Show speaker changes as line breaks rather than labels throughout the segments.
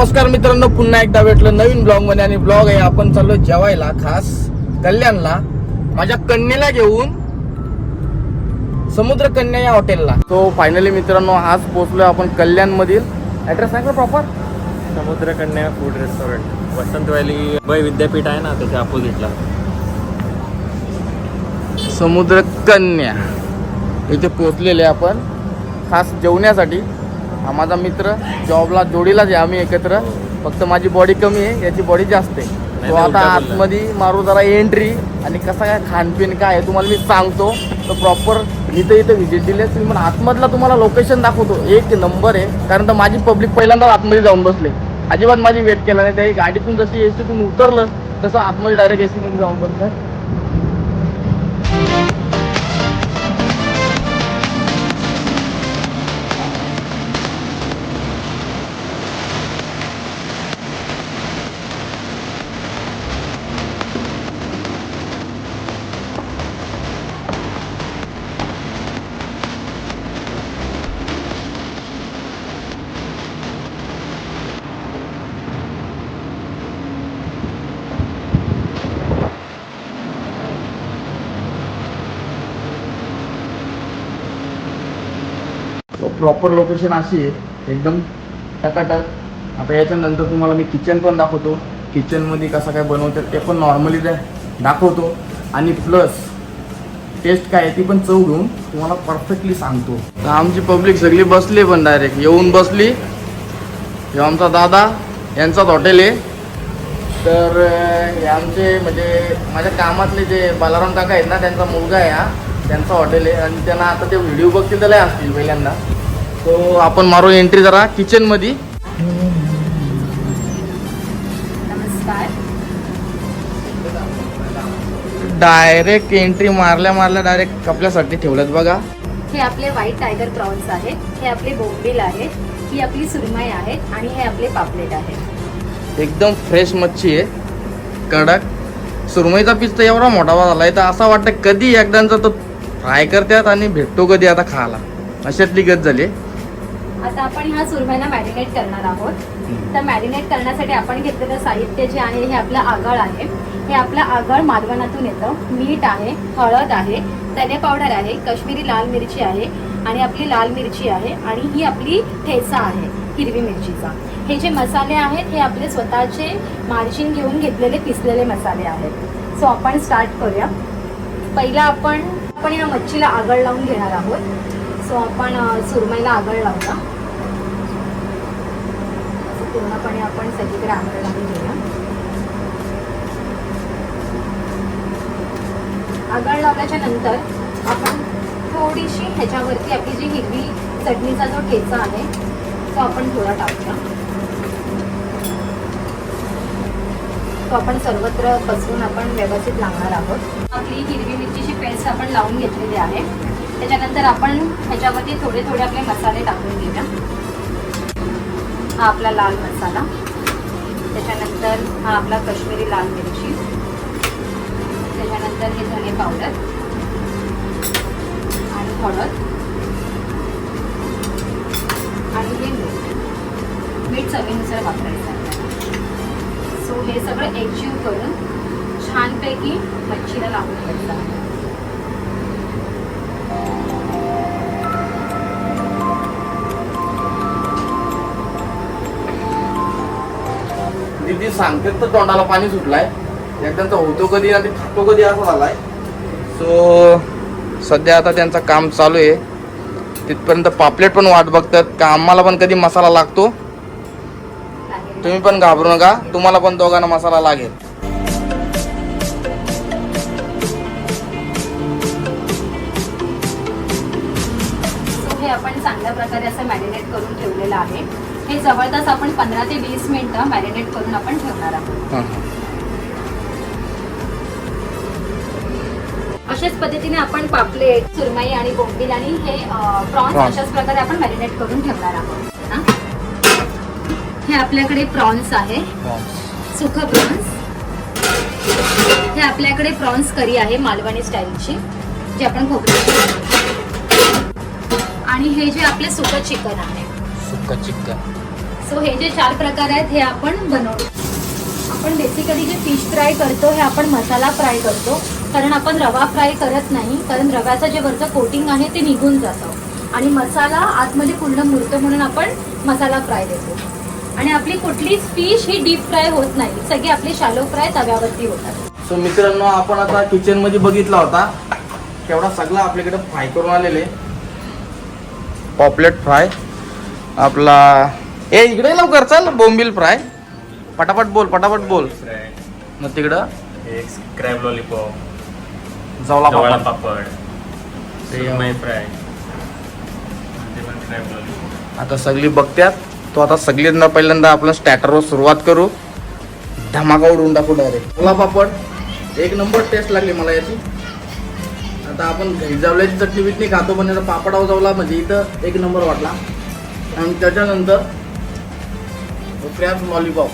नमस्कार मित्रांनो पुन्हा एकदा भेटलं नवीन ब्लॉगमध्ये आणि ब्लॉग आहे आपण चाललो जेवायला खास कल्याणला. माझ्या कन्येला घेऊन समुद्र कन्या या हॉटेलला तो फायनली मित्रांनो आज पोहोचलोय आपण कल्याण मधील ऍड्रेस सांग proper
Samudra Kanya food restaurant Vasant valley Mumbai Vidyapeeth आहे ना त्याच्या अपोजिटला
समुद्र कन्या इथे पोहोचलेले आपण खास जेवण्यासाठी. हा माझा मित्र जॉबला जोडीलाच आहे आम्ही एकत्र. फक्त माझी बॉडी कमी आहे याची बॉडी जास्त आहे. तो आता. आतमध्ये मारू जरा एंट्री आणि कसं काय खानपिन काय आहे तुम्हाला मी सांगतो. तर प्रॉपर इथं इथं व्हिजिट दिली तुम्ही पण आतमधला तुम्हाला लोकेशन दाखवतो. एक नंबर आहे. कारण तर माझी पब्लिक पहिल्यांदा आतमध्ये जाऊन बसले. अजिबात माझी वेट केला नाही. त्या गाडीतून जशी एसीतून उतरलं तसं आतमध्ये डायरेक्ट एसीतून जाऊन बसलं. प्रॉपर लोकेशन अशी आहे. एकदम टकाटक. आता याच्यानंतर तुम्हाला मी किचन पण दाखवतो. किचनमध्ये कसं काय बनवतात ते पण नॉर्मली दाखवतो. आणि प्लस टेस्ट काय आहे ती पण चव घेऊन तुम्हाला परफेक्टली सांगतो. तर आमची पब्लिक सगळी बसली पण डायरेक्ट येऊन बसली. हे आमचा दादा यांचाच हॉटेल आहे. तर हे आमचे म्हणजे माझ्या कामातले जे बालाराम काका आहेत ना त्यांचा मुलगा आहे हा. त्यांचा हॉटेल आहे. आणि त्यांना आता ते व्हिडिओ बघतील त्याला असतील पहिल्यांदा. तो आपण मारू एंट्री जरा किचनमध्ये
नमस्कार.
डायरेक्ट एंट्री मारल्या मारल्या डायरेक्ट कपल्यासाठी ठेवल्यात बघा.
हे आपले व्हाईट टायगर प्रॉन्स आहेत हे आपले बोंबील आहेत ही आपली सुरमई आहेत आणि हे आपले पापलेट आहेत
एकदम फ्रेश मच्छी आहे. कडक. सुरमईचा पीस तर एवढा मोठा झालाय तर असं वाटतं कधी एकदाचा तो फ्राय करतात आणि भेटतो कधी आता खायला. अशातली गत झाली
आता आपण ह्या सुरमईला मॅरिनेट करणार आहोत. तर मॅरिनेट करण्यासाठी आपण घेतलेलं साहित्य जे आहे हे आपलं आगळ आहे. हे आपलं आगळ मालवणातून येतं. मीठ आहे हळद आहे धने पावडर आहे कश्मीरी लाल मिरची आहे आणि आपली लाल मिरची आहे आणि ही आपली ठेचा आहे हिरवी मिरचीचा. हे जे मसाले आहेत हे आपले स्वतःचे मार्जिन घेऊन घेतलेले पिसलेले मसाले आहेत. सो आपण स्टार्ट करूया. पहिला आपण आपण या मच्छीला आगळ लावून घेणार आहोत. सो आपण सुरमईला आगळ लावूया. पूर्णपणे आपण सगळीकडे आगळ लावून घेऊया. आगळ लावल्याच्या नंतर आपण थोडीशी ह्याच्यावरती आपली जी हिरवी चटणीचा जो ठेचा आहे तो आपण थोडा टाकूया. तो आपण सर्वत्र पसरून आपण व्यवस्थित लावणार आहोत. आपली हिरवी मिरचीची पेस्ट आपण लावून घेतलेली आहे. त्याच्यानंतर आपण ह्याच्यावरती थोडे थोडे आपले मसाले टाकून घेऊया. हा आपला लाल मसाला. त्याच्यानंतर हा आपला कश्मीरी लाल मिरची. त्याच्यानंतर हे धने पावडर. आणि हळद. आणि हे मीठ. मीठ चवीनुसार वापरायचं सो हे सगळं एकजीव करून छानपैकी मच्छीला लावून घ्यायचं किती
दीदी सांगते तर तोंडाला पाणी सुटलाय. एकदा होतो कधी आणि खातो कधी असं झालाय. सो सध्या आता त्यांचं काम चालू आहे. तिथपर्यंत पापलेट पण वाट बघतात. का आम्हाला पण कधी मसाला लागतो? तुम्ही पण घाबरू नका. तुम्हाला पण दोघांना मसाला लागेल.
प्रकारे असं मॅरिनेट करून ठेवलेलं आहे. हे जवळपास आपण पंधरा ते वीस मिनिटं मॅरिनेट करून आपण ठेवणार आहोत. अशाच पद्धतीने आपण पापलेट सुरमई आणि बोंबील आणि हे प्रॉन्स. अशाच प्रकारे आपण मॅरिनेट करून ठेवणार आहोत. हा? हे आपल्याकडे प्रॉन्स आहे. सुखं प्रॉन्स. हे आपल्याकडे प्रॉन्स करी आहे मालवणी स्टाईलची जी आपण खोबरी आणि हे जे आपले सुकं चिकन आहे.
सुक्का चिकन.
सो हे जे चार प्रकार आहेत हे आपण बनवतो आपण बेसिकली जे फिश फ्राय करतो हे आपण मसाला फ्राय करतो. कारण आपण रवा फ्राय करत नाही. कारण रव्याचं जे वरचं कोटिंग आहे ते निघून जातं. आणि मसाला आतमध्ये पूर्ण मुरतो म्हणून आपण मसाला फ्राय देतो. आणि आपली कुठलीच फिश ही डीप फ्राय होत नाही. सगळी आपली शालो फ्राय तव्यावरती होतात.
सो मित्रांनो आपण आता किचनमध्ये बघितला होता. तेवढा सगळा आपल्याकडे फ्राय करून आलेले. पॉपलेट फ्राय आपला ए इकडे लवकर चल बोंबिल फ्राय. पटापट बोल पटापट बोल. मग तिकडं?
Crab lollipop.
जवला पापड.
फ्राय.
आता सगळी बघत्यात. तो आता सगळ्यांना पहिल्यांदा आपण स्टॅटरवर सुरुवात करू. धमाका उडवून टाकू डायरेक्ट ओला पापड. एक नंबर टेस्ट लागली मला याची. आता आपण घरी जावल्याची चटणी बिटणी खातो पण याचा पापडाव जावला म्हणजे इथं एक नंबर वाटला. आणि त्याच्यानंतर क्रॅब लॉलीपॉप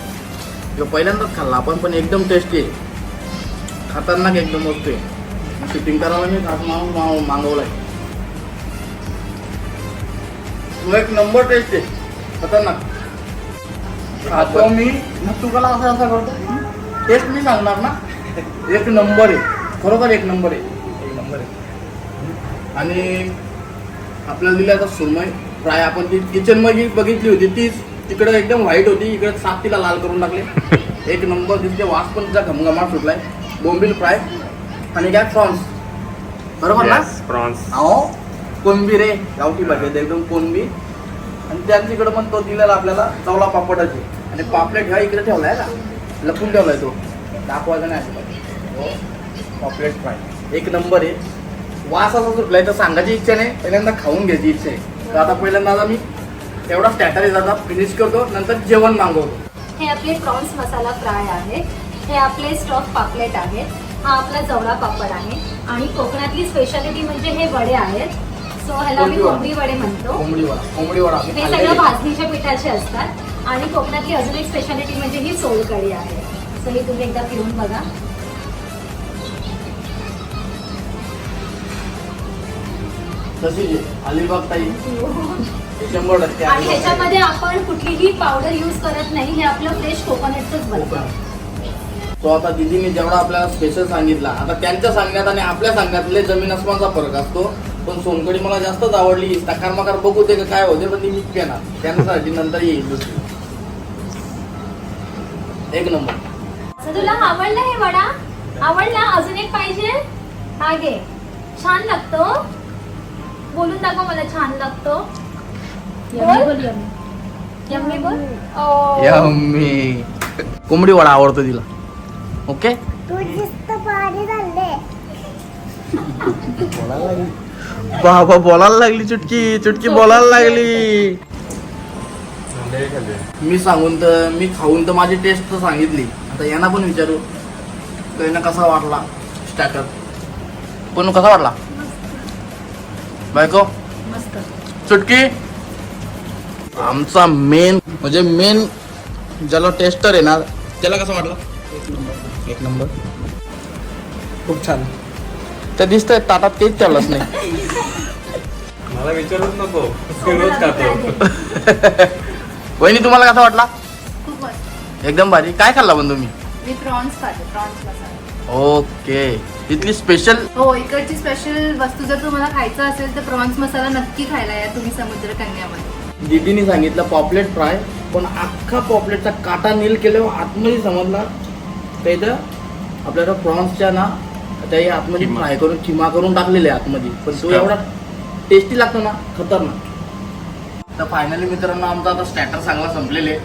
जो पहिल्यांदाच खाल्ला आपण पण एकदम टेस्टी आहे. खतरनाक एकदम वस्तू आहे. शूटिंग करायला मी खास मागून मागव- मागवलाय. तो एक नंबर टेस्ट आहे. खतरनाक. खातो मी मग तू कला असं असं करतो टेस्ट मी सांगणार ना. एक नंबर आहे. खरोखर एक नंबर आहे. नंबर आहे आणि आपल्याला दिली आता सुरमई. फ्राय आपण ती किचनमध्ये बघितली होती. तीच तिकडे एकदम व्हाईट होती. इकडे सात तिला लाल करून टाकले. एक नंबर तिथे वास पण तिचा घमघमाट सुटलाय. बोंबील फ्राय आणि काय फ्रॉन्स बरोबर ना?
प्रॉन्स
अहो कोणबी रे. गावठी भाषेत एकदम कोणबी. आणि त्यांच्याकडे पण तो दिलेला आपल्याला चवला पापडाची. आणि पापलेट ह्या इकडे ठेवलाय का लपून ठेवलाय तो. दाखवायचा नाही. हो. पापलेट फ्राय. एक नंबर आहे. वास असा सुटलाय तर सांगायची इच्छा नाही. पहिल्यांदा खाऊन घ्यायची इच्छा आहे. तर आता पहिल्यांदा आता मी एवढा स्टॅटर आहे आता फिनिश करतो नंतर जेवण मागवतो.
हे आपले प्रॉन्स मसाला फ्राय आहे. हे आपले स्टॉक पापलेट आहेत हा आपला जवळा पापड आहे. आणि कोकणातली स्पेशालिटी म्हणजे हे वडे आहेत. सो ह्याला आम्ही
कोंबडी
वडे. म्हणतो.
कोंबडी वडा. कोंबडी वडा मी
हे सगळं
आहे.
भाजणीच्या पिठाचे असतात. आणि कोकणातली अजून एक स्पेशालिटी म्हणजे ही सोलकढी आहे. सो ही तुम्ही एकदा पिऊन बघा.
तशीच. अलिबाग ताई शंभर टक्के
आणि
अलिबाग ताई.
ह्याच्यामध्ये आपण कुठलीही पावडर यूज करत नाही हे आपलं फ्रेश कोकोनटच बनतं.
तो आता दिदीने जेवढा आपल्याला स्पेशल सांगितला आता त्यांच्या सांगण्यात आणि आपल्या सांगण्यातले जमीन अस्मानचा फरक असतो. पण सोनकडी मला जास्तच आवडली. तकार मकार बघू ते का काय होते पण ती मीच घेणार त्यांच्यासाठी नंतर येईल दुसरी. एक नंबर.
असं तुला आवडला हे वडा? आवडला? अजून एक पाहिजे? हा घे. छान लागतो बोलून दाखव मला छान लागतो. बोल. यम्मी. बोल. ओ.
यम्मी. कोंबडी वडा आवडतो तिला. ओके?
तू जास्त पाणी झाले
बाबा बोलायला लागली चुटकी. चुटकी बोलायला लागली. मी सांगून तर मी खाऊन तर माझी टेस्ट तर सांगितली. आता यांना पण विचारू. कसा वाटला? स्टार्टर पण कसा वाटला? बायको?
मस्त.
चुटकी? आमचा मेन म्हणजे मेन ज्याला टेस्टर आहे ना त्याला कसं वाटलं? एक नंबर. खूप छान. ते दिसतंय ताटात काहीच ठेवलंच नाही.
मला विचारूच नको. मी रोज खातो.
वहिनी तुम्हाला कसा वाटला?
खूप मस्त.
एकदम भारी. काय खाल्ला पण तुम्ही?
मी प्रॉन्स खाते प्रॉन्स मसाला
ओके. इथली स्पेशल
हो इकडची स्पेशल वस्तू जर तुम्हाला खायचं असेल तर प्रॉन्स मसाला नक्की खायला या तुम्ही समुद्र कन्यामध्ये
दीदीने सांगितलं पॉपलेट फ्राय पण अख्खा पॉपलेटचा काटा नील केल्यावर आतमध्ये समजला. तर इथं आपल्याला प्रॉन्सच्या ना त्याही आतमध्ये
किमा.
फ्राय करून किमा करून टाकलेले आहे आतमध्ये. पण तो. एवढा टेस्टी लागतो ना खतरनाक. तर फायनली मित्रांनो आमचा आता स्टॅटर चांगला संपलेले.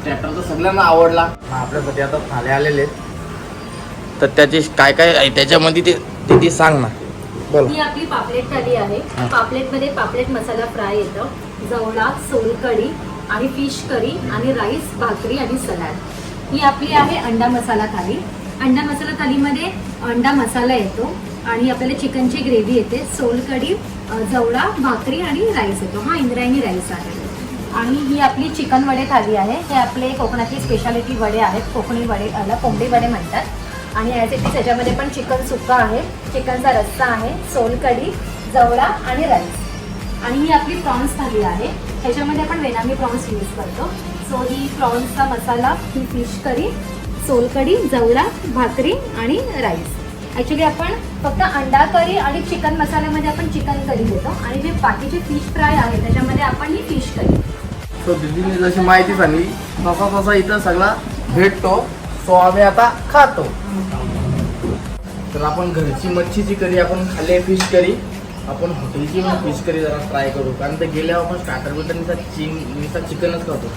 स्टॅटर तर सगळ्यांना आवडला. आपल्यासाठी आता थाले आलेले आहेत. तर त्याची काय काय आहे? त्याच्यामध्ये ते ते ती सांग ना. बोल.
ही आपली पापलेट थाली आहे.
हा.
पापलेटमध्ये पापलेट मसाला फ्राय येतं. जवळा सोलकढी आणि फिश करी आणि राईस भाकरी आणि सलाड. ही आपली आहे अंडा मसाला थाली. अंडा मसाला थालीमध्ये अंडा मसाला येतो आणि आपल्याला चिकनची ग्रेव्ही येते. सोलकढी जवळा भाकरी आणि राईस येतो. हा इंद्रायणी राईस आहे. आणि ही आपली चिकन वडे थाली आहे. हे आपले कोकणातली स्पेशालिटी वडे आहेत. कोकणी वडे कोंबडी वडे म्हणतात. आणि ॲज इट इज याच्यामध्ये पण चिकन सुक्का आहे चिकनचा रस्सा आहे सोलकढी जवळा आणि राईस आणि ही आपली प्रॉन्स थाली आहे. ह्याच्यामध्ये आपण वेनामी प्रॉन्स यूज करतो. सो ही प्रॉन्सचा मसाला ही फिश करी सोलकढी जवळा भाकरी आणि राईस ॲक्च्युली आपण फक्त अंडा करी आणि चिकन मसाल्यामध्ये आपण चिकन करी देतो. आणि जे बाकीचे फिश फ्राय आहे त्याच्यामध्ये आपण ही फिश करी
सो दिदीने जशी माहिती सांगली तसा तसा इथं सगळा भेटतो. सो आम्ही आता खातो. तर आपण घरची मच्छीची करी आपण खाल्ली आहे फिश करी. आपण हॉटेलची पण फिश करी जरा ट्राय करू. कारण ते गेल्यावर आपण स्टार्टर बिटर निसा चिंग निसा चिकनच खातो.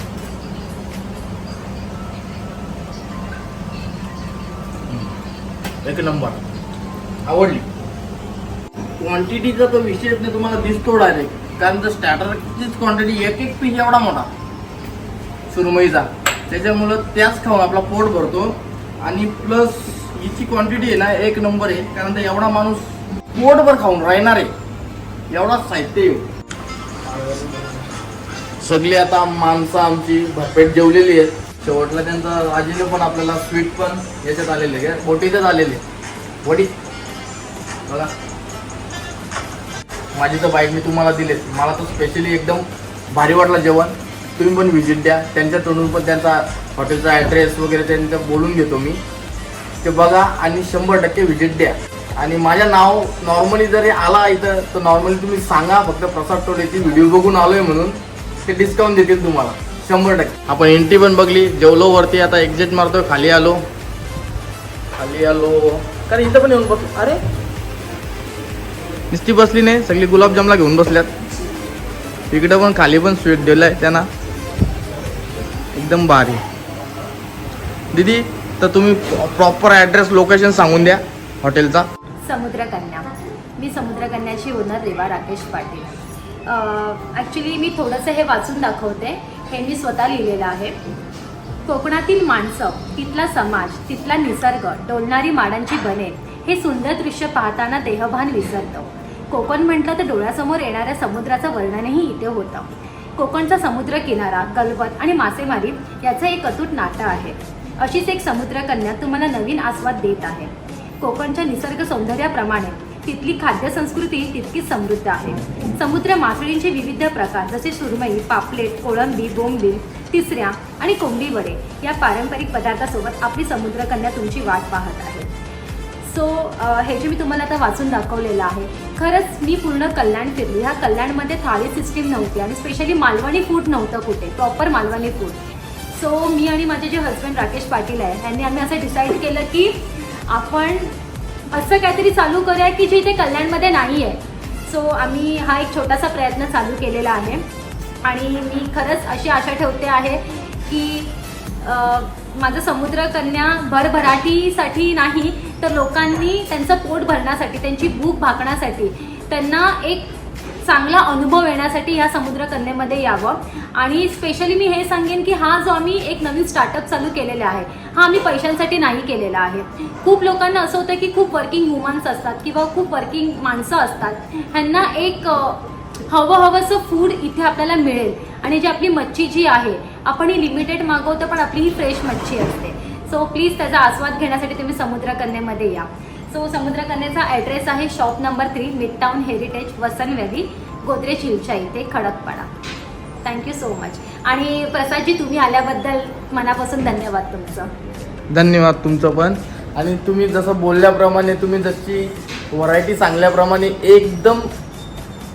एक नंबर आवडली. क्वांटिटीचा तो विशेष नाही तुम्हाला दिसतो डायरेक्ट कारण तर स्टार्टरचीच क्वांटिटी एक एक पीस एवढा मोठा. सुरमईचा त्याच्यामुळं त्याच खाऊन आपला पोट भरतो. आणि प्लस हिची क्वांटिटी आहे ना एक नंबर आहे. कारण तर एवढा माणूस पोटभर खाऊन राहणार आहे. एवढा साहित्य आहे. सगळी आता माणसं आमची भरपेट जेवलेली आहेत. शेवटला त्यांचं आजीने पण आपल्याला स्वीट पण याच्यात आलेले आहे बोटीच्याच आलेले वडी. बघा. माझी तर बाईक मी तुम्हाला दिलेत. मला तर स्पेशली एकदम भारी वाटलं जेवण. तुम्ही पण व्हिजिट द्या. त्यांच्या तोंडून पण त्यांचा हॉटेलचा ॲड्रेस वगैरे त्यांचं बोलून घेतो मी. ते बघा आणि शंभर टक्के व्हिजिट द्या. आणि माझं नाव नॉर्मली जरी आला इथं तर नॉर्मली तुम्ही सांगा. फक्त प्रसाद टोलेची व्हिडिओ बघून आलोय म्हणून. ते डिस्काउंट देतील तुम्हाला. शंभर टक्के. आपण एंट्री पण बघली. जेवलो वरती आता एक्झिट मारतोय. खाली आलो. खाली आलो. कारण इथं पण येऊन बसलो अरे! नुसती बसली नाही. सगळी गुलाबजामला घेऊन बसल्यात. इकडं पण खाली पण स्वीट दिलाय त्यांना. एकदम भारी. दीदी तर तुम्ही प्रॉपर ॲड्रेस लोकेशन सांगून द्या हॉटेलचा
समुद्रकन्या. मी समुद्रकन्याची ओनर रेवा राकेश पाटील. ॲक्च्युली मी थोडंसं हे वाचून दाखवते. हे मी स्वतः लिहिलेलं आहे. कोकणातील माणसं तिथला समाज तिथला निसर्ग डोलणारी माडांची बने हे सुंदर दृश्य पाहताना देहभान विसरतं. कोकण म्हटलं तर डोळ्यासमोर येणाऱ्या समुद्राचं वर्णनही इथे होतं. कोकणचा समुद्र किनारा गलबत आणि मासेमारी याचं एक अतूट नातं आहे. अशीच एक समुद्रकन्या तुम्हाला नवीन आस्वाद देत आहे. कोकणच्या निसर्ग सौंदर्याप्रमाणे तिथली खाद्यसंस्कृती तितकीच समृद्ध आहे. समुद्र मासळींचे विविध प्रकार जसे सुरमई पापलेट कोळंबी बोंबील तिसऱ्या आणि कोंबडी वडे या पारंपरिक पदार्थासोबत आपली समुद्रकन्या तुमची वाट पाहत आहे. सो हे जे मी तुम्हाला आता वाचून दाखवलेलं आहे खरंच मी पूर्ण कल्याण फिरली. ह्या कल्याणमध्ये थाळी सिस्टीम नव्हती आणि स्पेशली मालवणी फूड नव्हतं कुठे. प्रॉपर मालवणी फूड सो मी आणि माझे जे हस्बंड राकेश पाटील आहे यांनी आम्ही असं डिसाईड केलं की आपण असं काहीतरी चालू करूया की जे इथे कल्याणमध्ये नाही आहे. सो आम्ही हा एक छोटासा प्रयत्न चालू केलेला आहे. आणि मी खरंच अशी आशा ठेवते आहे की माझं समुद्रकन्या भरभराटीसाठी नाही तर लोकांनी त्यांचं पोट भरण्यासाठी त्यांची भूक भागण्यासाठी त्यांना एक चांगला अनुभव येण्यासाठी ह्या समुद्रकन्येमध्ये यावं. आणि स्पेशली मी हे सांगेन की हा जो आम्ही एक नवीन स्टार्टअप चालू केलेला आहे हा आम्ही पैशांसाठी नाही केलेला आहे. खूप लोकांना असं होतं की खूप वर्किंग वुमन्स असतात किंवा खूप वर्किंग माणसं असतात ह्यांना एक हवं हवंसं फूड इथे आपल्याला मिळेल. आणि जी आपली मच्छी जी आहे आपण ही लिमिटेड मागवतो पण आपली ही फ्रेश मच्छी असते. सो प्लीज त्याचा आस्वाद घेण्यासाठी तुम्ही समुद्रकन्येमध्ये या. सो समुद्रकन्याचा ॲड्रेस आहे shop number three mid town heritage Vasant valley Godrej हिलच्या इथे खडकपाडा. थँक्यू सो मच आणि प्रसादजी तुम्ही आल्याबद्दल मनापासून धन्यवाद तुमचं.
धन्यवाद तुमचं पण. आणि तुम्ही जसं बोलल्याप्रमाणे तुम्ही जशी व्हरायटी सांगल्याप्रमाणे एकदम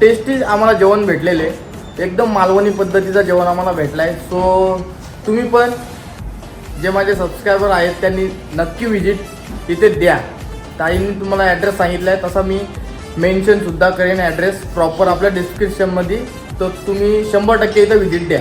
टेस्टी आम्हाला जेवण भेटलेले. एकदम मालवणी पद्धतीचं जेवण आम्हाला भेटलं आहे सो तुम्ही पण जे माझे सबस्क्रायबर आहेत त्यांनी नक्की व्हिजिट तिथे द्या. ताईंनी तुम्हाला ॲड्रेस सांगितला आहे तसा मी मेन्शनसुद्धा करेन ॲड्रेस प्रॉपर आपल्या डिस्क्रिप्शनमध्ये तर तुम्ही शंभर टक्के इथं व्हिजिट द्या.